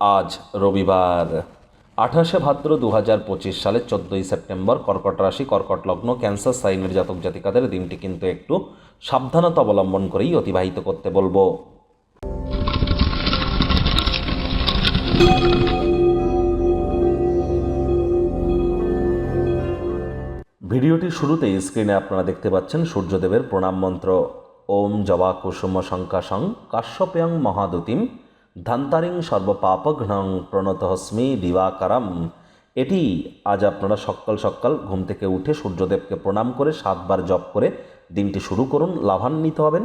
আজ রবিবার। আঠাশে ভাদ্র দু হাজার পঁচিশ সালের চোদ্দোই সেপ্টেম্বর কর্কট রাশি, কর্কট লগ্ন, ক্যান্সার, সাইনের জাতক জাতিকাদের দিনটি কিন্তু একটু সাবধানতা অবলম্বন করেই অতিবাহিত করতে বলব। ভিডিওটির শুরুতেই স্ক্রিনে আপনারা দেখতে পাচ্ছেন সূর্যদেবের প্রণাম মন্ত্র। ওম জবা কুসুম শঙ্কাশং কাশ্যপয়ং মহাদুতিম ধান্তারিং সর্বপাপঘ্নং প্রণতহস্মি দিবাকারম। এটি আজ আপনারা সকাল সকাল ঘুম থেকে উঠে সূর্যদেবকে প্রণাম করে সাতবার জপ করে দিনটি শুরু করুন, লাভান্বিত হবেন।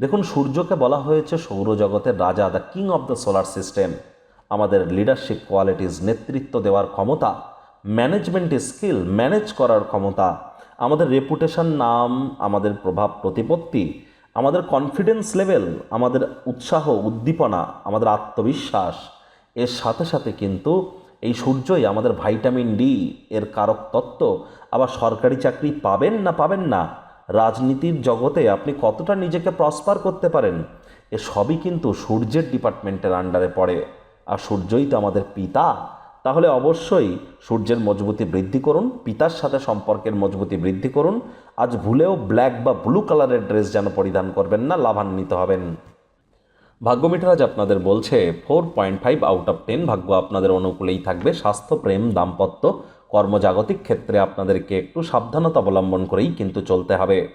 দেখুন, সূর্যকে বলা হয়েছে সৌরজগতের রাজা the king of the solar system আমাদের লিডারশিপ কোয়ালিটিস নেতৃত্ব দেওয়ার ক্ষমতা ম্যানেজমেন্ট স্কিল ম্যানেজ করার ক্ষমতা, আমাদের রেপুটেশন নাম, আমাদের প্রভাব, প্রতিপত্তি আমাদের কনফিডেন্স লেভেল আমাদের উৎসাহ, উদ্দীপনা, আমাদের আত্মবিশ্বাস, এর সাথে সাথে কিন্তু এই সূর্যই আমাদের ভাইটামিন ডি এর কারক তত্ত্ব। আবার সরকারি চাকরি পাবেন না পাবেন না, রাজনীতির জগতে আপনি কতটা নিজেকে প্রসপার করতে পারেন, এ সবই কিন্তু সূর্যের ডিপার্টমেন্টের আন্ডারে পড়ে। আর সূর্যই তো আমাদের পিতা তাহলে অবশ্যই সূর্যের মজবুতি বৃদ্ধি করুন, পিতার সাথে সম্পর্কের মজবুতি বৃদ্ধি করুন। আজ ভুলেও ব্ল্যাক বা ব্লু কালারের ড্রেস যেন পরিধান করবেন না, লাভান্বিত হবেন। ভাগ্যমিটার আজ আপনাদের বলছে, four point five out of ten ভাগ্য আপনাদের অনুকূলেই থাকবে। স্বাস্থ্য, প্রেম, দাম্পত্য, কর্মজাগতিক ক্ষেত্রে আপনাদেরকে একটু সাবধানতা অবলম্বন করেই কিন্তু চলতে হবে।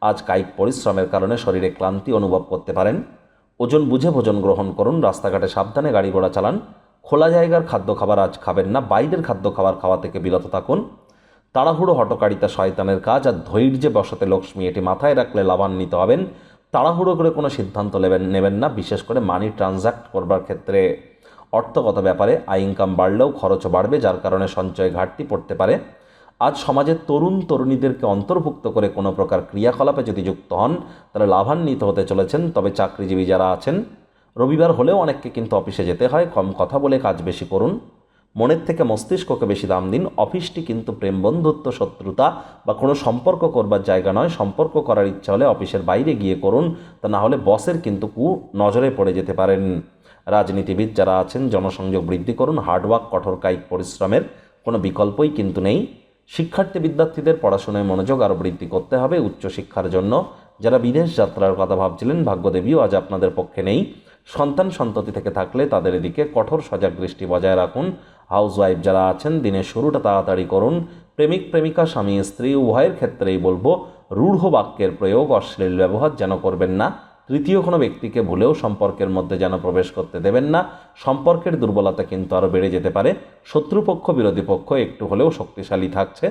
আজ কায়িক পরিশ্রমের কারণে শরীরে ক্লান্তি অনুভব করতে পারেন। ওজন বুঝে ভোজন গ্রহণ করুন, রাস্তাঘাটে সাবধানে গাড়ি ঘোড়া চালান। খোলা জায়গার খাদ্য খাবার আজ খাবেন না, বাইরের খাদ্য খাবার খাওয়া থেকে বিরত থাকুন। তাড়াহুড়ো হটকারিতা শয়তানের কাজ আর ধৈর্যে বসতে লক্ষ্মী এটি মাথায় রাখলে লাভান্বিত হবেন। তাড়াহুড়ো করে কোনো সিদ্ধান্ত নেবেন নেবেন না, বিশেষ করে মানি ট্রানজ্যাক্ট করবার ক্ষেত্রে। অর্থগত ব্যাপারে আয় ইনকাম বাড়লেও খরচও বাড়বে, যার কারণে সঞ্চয় ঘাটতি পড়তে পারে। আজ সমাজের তরুণ তরুণীদেরকে অন্তর্ভুক্ত করে কোনো প্রকার ক্রিয়াকলাপে যদি যুক্ত হন, তাহলে লাভান্বিত হতে চলেছেন, তবে চাকরিজীবী যারা আছেন রবিবার হলেও অনেককে কিন্তু অফিসে যেতে হয়, কম কথা বলে কাজ বেশি করুন। মনের থেকে মস্তিষ্ককে বেশি দাম দিন। অফিসটি কিন্তু প্রেম, বন্ধুত্ব, শত্রুতা বা কোনো সম্পর্ক করবার জায়গা নয়। সম্পর্ক করার ইচ্ছা হলে অফিসের বাইরে গিয়ে করুন, তা না হলে বসের কিন্তু কু নজরে পড়ে যেতে পারেন। রাজনীতিবিদ যারা আছেন, জনসংযোগ বৃদ্ধি করুন। হার্ডওয়ার্ক কঠোর কায়িক পরিশ্রমের কোনো বিকল্পই কিন্তু নেই। শিক্ষার্থী বিদ্যার্থীদের পড়াশোনায় মনোযোগ আরও বৃদ্ধি করতে হবে উচ্চশিক্ষার জন্য। যারা বিদেশ যাত্রার কথা ভাবছিলেন, ভাগ্যদেবীও আজ আপনাদের পক্ষে নেই। সন্তান সন্ততি থেকে থাকলে তাদের এদিকে কঠোর সজাগ দৃষ্টি বজায় রাখুন। হাউসওয়াইফ যারা আছেন, দিনের শুরুটা তাড়াতাড়ি করুন। প্রেমিক, প্রেমিকা, স্বামী, স্ত্রী, উভয়ের ক্ষেত্রেই বলব, রূঢ় বাক্যের প্রয়োগ, অশ্লীল ব্যবহার যেন করবেন না। তৃতীয় কোনো ব্যক্তিকে ভুলেও সম্পর্কের মধ্যে যেন প্রবেশ করতে দেবেন না। সম্পর্কের দুর্বলতা কিন্তু আরও বেড়ে যেতে পারে। শত্রুপক্ষ, বিরোধী পক্ষ একটু হলেও শক্তিশালী থাকছে।